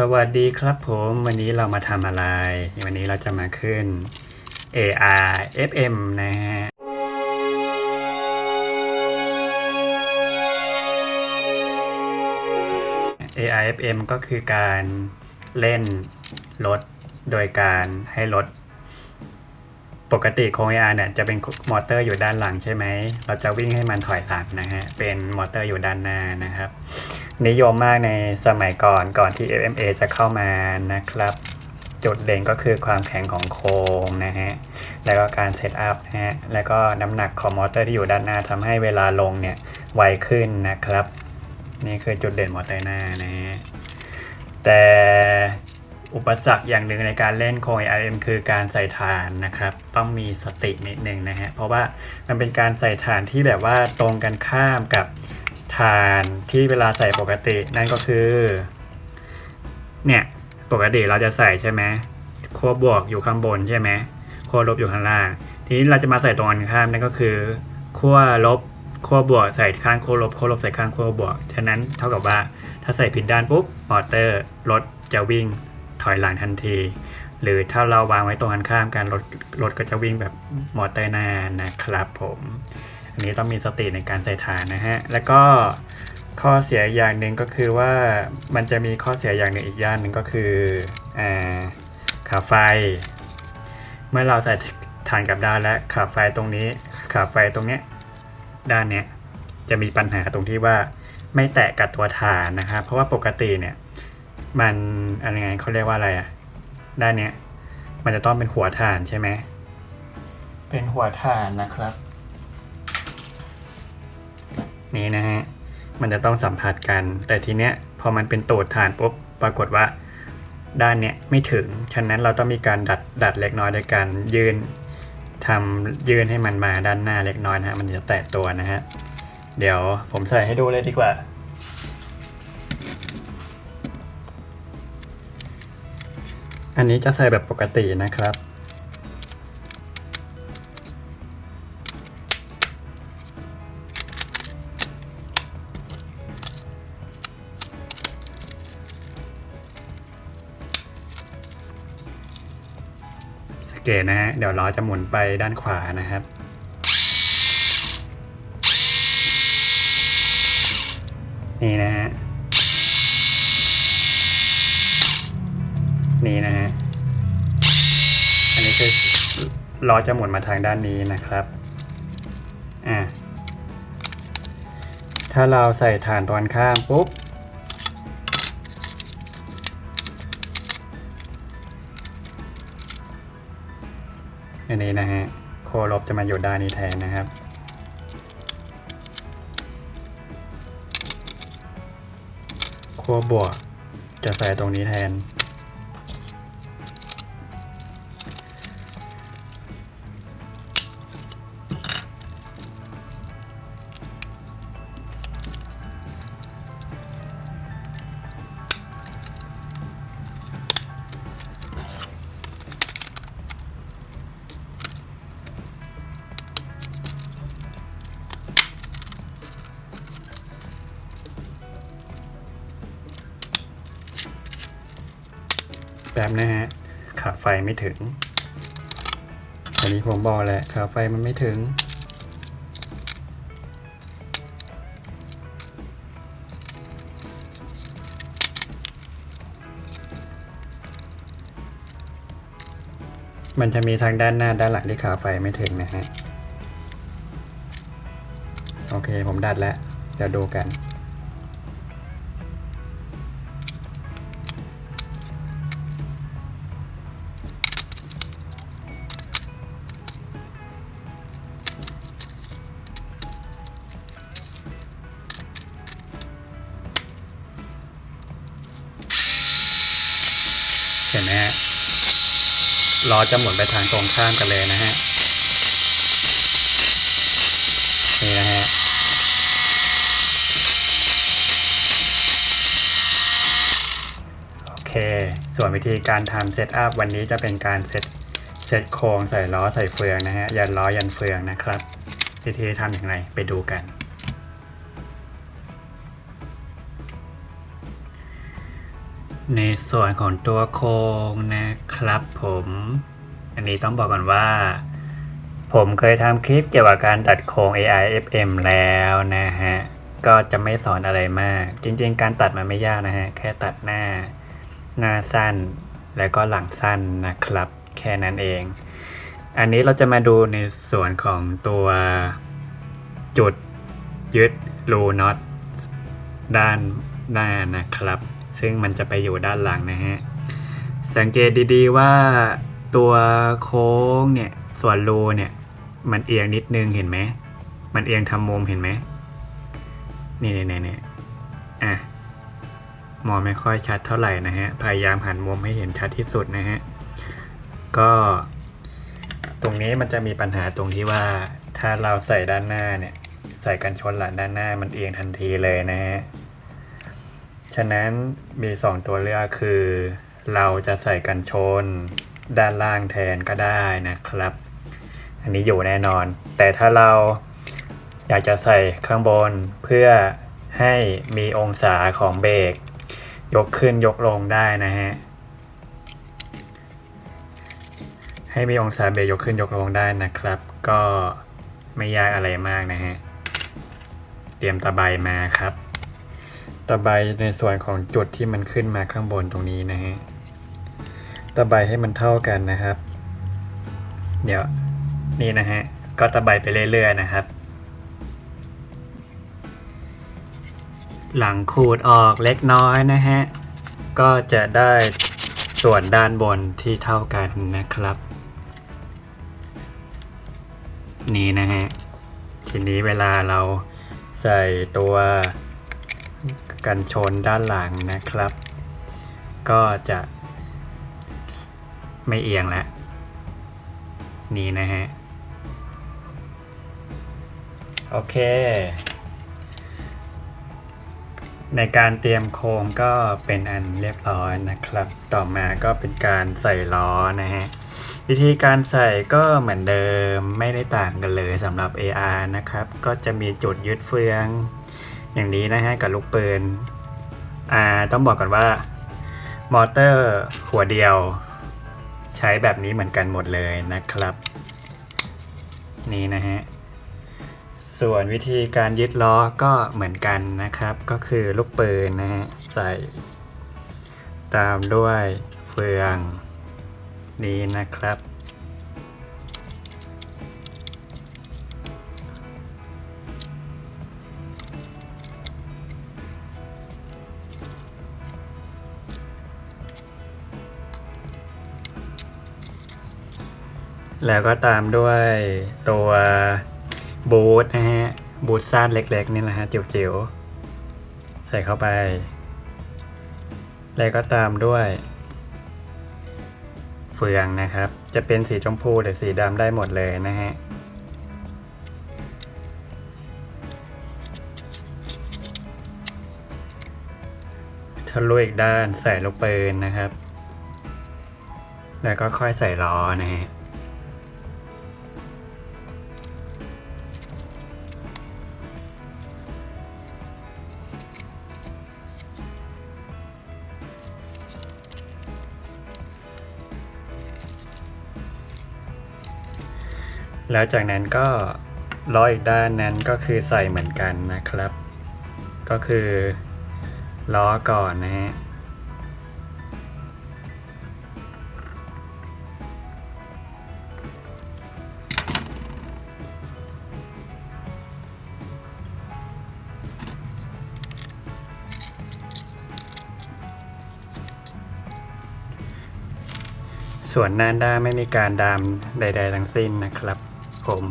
สวัสดีครับผมวันนี้เรามาทำอะไร วันนี้เราจะมาขึ้น AR FM นะฮะ AR FM ก็คือการเล่นรถโดยการให้รถปกติโครง AR เนี่ยจะเป็นมอเตอร์อยู่ด้านหลังใช่ไหม เราจะวิ่งให้มันถอยหลังนะฮะ เป็นมอเตอร์อยู่ด้านหน้านะครับ นิยมมากในสมัยก่อนก่อนที่ FMA จะเข้ามานะครับ จุดเด่นก็คือความแข็งของโครงนะฮะ แล้วก็การเซตอัพนะฮะ แล้วก็น้ำหนักของมอเตอร์ที่อยู่ด้านหน้าทำให้เวลาลงเนี่ยไวขึ้นนะครับ นี่คือจุดเด่นมอเตอร์หน้านะฮะ แต่อุปสรรคอย่างหนึ่งในการเล่นโครง ARM คือการใส่ฐานนะครับ ต้องมีสตินิดนึงนะฮะ เพราะว่ามันเป็นการใส่ฐานที่แบบว่าตรงกันข้ามกับ ฐานที่เวลาใส่ปกตินั่นก็คือ เนี่ยปกติเราจะใส่ใช่ไหมขั้วบวกอยู่ข้างบนใช่ไหมขั้วลบอยู่ข้างล่าง ทีนี้เราจะมาใส่ตรงกันข้ามนั่นก็คือขั้วลบขั้วบวกใส่ข้างขั้วลบขั้วลบใส่ข้างขั้วบวกฉะนั้นเท่ากับว่าถ้าใส่ผิดด้านปุ๊บมอเตอร์รถจะวิ่งถอยหลังทันที หรือถ้าเราวางไว้ตรงกันข้ามกันรถรถก็จะวิ่งแบบมอเตอร์หน้านะครับผม อันนี้ต้องมีสติในการใส่ฐานนะฮะ แล้วก็ข้อเสียอย่างหนึ่งก็คือว่ามันจะมีข้อเสียอย่างหนึ่งอีกอย่างหนึ่งก็คืออ่าขาไฟ เมื่อเราใส่ฐานกับด้านและขาไฟตรงนี้ขาไฟตรงเนี้ยด้านเนี้ยจะมีปัญหาตรงที่ว่าไม่แตะกับตัวฐานนะครับเพราะว่าปกติเนี่ยมันอะไรไงเขาเรียกว่าอะไรอะด้านเนี้ยมันจะต้องเป็นหัวฐานใช่ไหมเป็นหัวฐานนะครับ นี้นะฮะ มันจะต้องสัมผัสกัน แต่ทีเนี้ยพอมันเป็นตูดฐานปุ๊บปรากฏว่าด้านเนี้ยไม่ถึง ฉะนั้นเราต้องมีการดัดดัดเล็กน้อยโดยการยืนทำยืนให้มันมาด้านหน้าเล็กน้อยนะฮะมันจะแตะตัวนะฮะ เดี๋ยวผมใส่ให้ดูเลยดีกว่าอันนี้จะใส่แบบปกตินะครับ เกตนะฮะ เดี๋ยวล้อจะหมุนไปด้านขวานะครับ นี่นะฮะ นี่นะฮะ อันนี้คือล้อจะหมุนมาทางด้านนี้นะครับ อะถ้าเราใส่ฐานตอนข้ามปุ๊บ นนี้นะฮะ โคลบจะมาอยู่ด้านนี้แทนนะครับขั้วบวกจะใส่ตรงนี้แทน ป๊บนะฮะขาไฟไม่ถึง อันนี้ผมบอกแหละขาไฟมันไม่ถึง มันจะมีทางด้านหน้าด้านหลังที่ขาไฟไม่ถึงนะฮะ โอเคผมดัดแล้ว เดี๋ยวดูกัน ล้อจะหมุนไปทางตรงข้ามกันเลยนะฮะนี่นะฮะโอเค ส่วนวิธีการทำเซตอัพวันนี้จะเป็นการเซตเซตโครงใส่ล้อใส่เฟืองนะฮะ ยันล้อยันเฟืองนะครับ วิธีทำอย่างไรไปดูกัน ในส่วนของตัวโครงนะครับผม อันนี้ต้องบอกก่อนว่า ผมเคยทำคลิปเกี่ยวกับการตัดโครง AI FM แล้วนะฮะ ก็จะไม่สอนอะไรมาก จริงๆ การตัดมันไม่ยากนะฮะ แค่ตัดหน้า หน้าสั้น แล้วก็หลังสั้นนะครับ แค่นั้นเอง อันนี้เราจะมาดูในส่วนของตัวจุดยึดรูน็อตด้านหน้านะครับ ซึ่งมันจะไปอยู่ด้านหลังนะฮะ สังเกตดีๆว่าตัวโค้งเนี่ยส่วนรูเนี่ยมันเอียงนิดนึงเห็นไหม มันเอียงทำมุมเห็นไหมนี่นี่นี่นี่อะมองไม่ค่อยชัดเท่าไหร่นะฮะ พยายามหันมุมให้เห็นชัดที่สุดนะฮะ ก็ ตรงนี้มันจะมีปัญหาตรงที่ว่าถ้าเราใส่ด้านหน้าเนี่ย ใส่กันชนหลังด้านหน้ามันเอียงทันทีเลยนะฮะ ฉะนั้นมีสองตัวเลือกคือ เราจะใส่กันชน ด้านล่างแทนก็ได้นะครับ อันนี้อยู่แน่นอน แต่ถ้าเราอยากจะใส่ข้างบนเพื่อให้มีองศาของเบรกยกขึ้นยกลงได้นะฮะ ให้มีองศาเบรกยกขึ้นยกลงได้นะครับ ก็ไม่ยากอะไรมากนะฮะ เตรียมตะไบมาครับ ตะไบในส่วนของจุดที่มันขึ้นมาข้างบนตรงนี้นะฮะ ตะไบให้มันเท่ากันนะครับ เดี๋ยวนี่นะฮะ ก็ตะไบไปเรื่อยๆนะครับ หลังขูดออกเล็กน้อยนะฮะ ก็จะได้ส่วนด้านบนที่เท่ากันนะครับ นี่นะฮะ ทีนี้เวลาเราใส่ตัว กันชนด้านหลังนะครับ ก็จะไม่เอียงแล้ว นี่นะฮะ โอเค ในการเตรียมโครงก็เป็นอันเรียบร้อยนะครับ ต่อมาก็เป็นการใส่ล้อนะฮะวิธีการใส่ก็เหมือนเดิมไม่ได้ต่างกันเลยสำหรับ AR นะครับ ก็จะมีจุดยึดเฟือง อย่างนี้นะฮะกับลูกปืนอ่าต้องบอกก่อนว่า มอเตอร์หัวเดียว ใช้แบบนี้เหมือนกันหมดเลยนะครับ นี่นะฮะส่วนวิธีการยึดล้อก็เหมือนกันนะครับ ก็คือลูกปืนนะฮะใส่ ตามด้วยเฟืองนี้นะครับ แล้วก็ตามด้วยตัวบูทนะฮะ บูทสั้นเล็กๆนี่แหละฮะ จิ๋วๆ ใส่เข้าไป แล้วก็ตามด้วย เฟืองนะครับ จะเป็นสีชมพูหรือสีดำได้หมดเลยนะฮะทะลุอีกด้านใส่ลูกปืนนะครับ แล้วก็ค่อยใส่ล้อนะฮะ แล้วจากนั้นก็ล้ออีกด้านนั้นก็คือใส่เหมือนกันนะครับ ก็คือล้อก่อนนะฮะส่วนหน้าด้านไม่มีการดามใด ๆ ทั้งสิ้นนะครับ ผม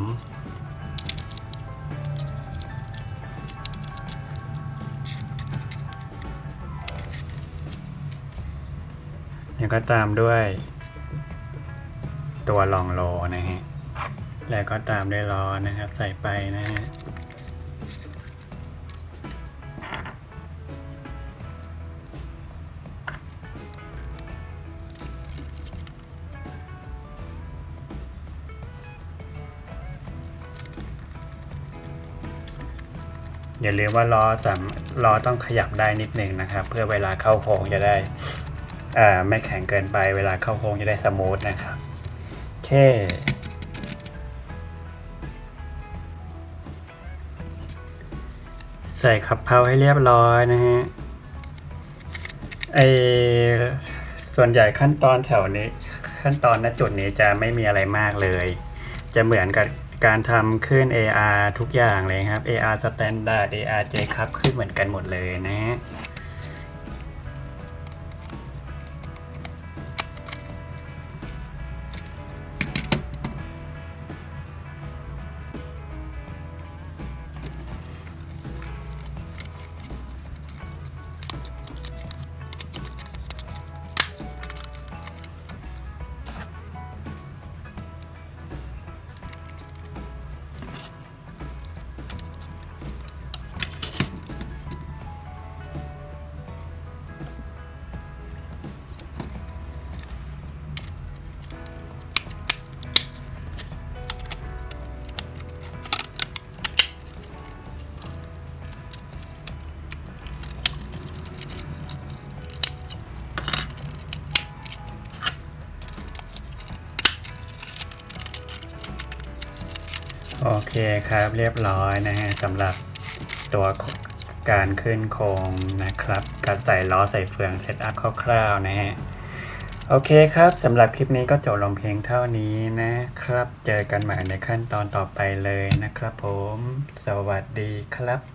แล้วก็ตามด้วย ตัวรองโลนะฮะ แล้วก็ตามด้วยล้อนะครับ ใส่ไปนะฮะ อย่าลืมว่าล้อสามล้อต้องขยับได้นิดนึงนะครับ เพื่อเวลาเข้าโค้งจะได้ไม่แข็งเกินไปเวลาเข้าโค้งจะได้สมูทนะครับโอเคใส่ขับเพราให้เรียบร้อยนะฮะไอส่วนใหญ่ขั้นตอนแถวนี้ ขั้นตอนณจุดนี้จะไม่มีอะไรมากเลย จะเหมือนกับ การทำขึ้น AR ทุกอย่างเลยครับ AR Standard AR J ครับขึ้นเหมือนกันหมดเลยนะฮะ โอเคครับเรียบร้อยนะฮะสำหรับตัวการขึ้นโครงนะครับการใส่ล้อใส่เฟืองเซตอัพคร่าวๆนะฮะโอเคครับสำหรับคลิปนี้ก็จบลงเพียงเท่านี้นะครับ เจอกันใหม่ในขั้นตอนต่อไปเลยนะครับผม สวัสดีครับ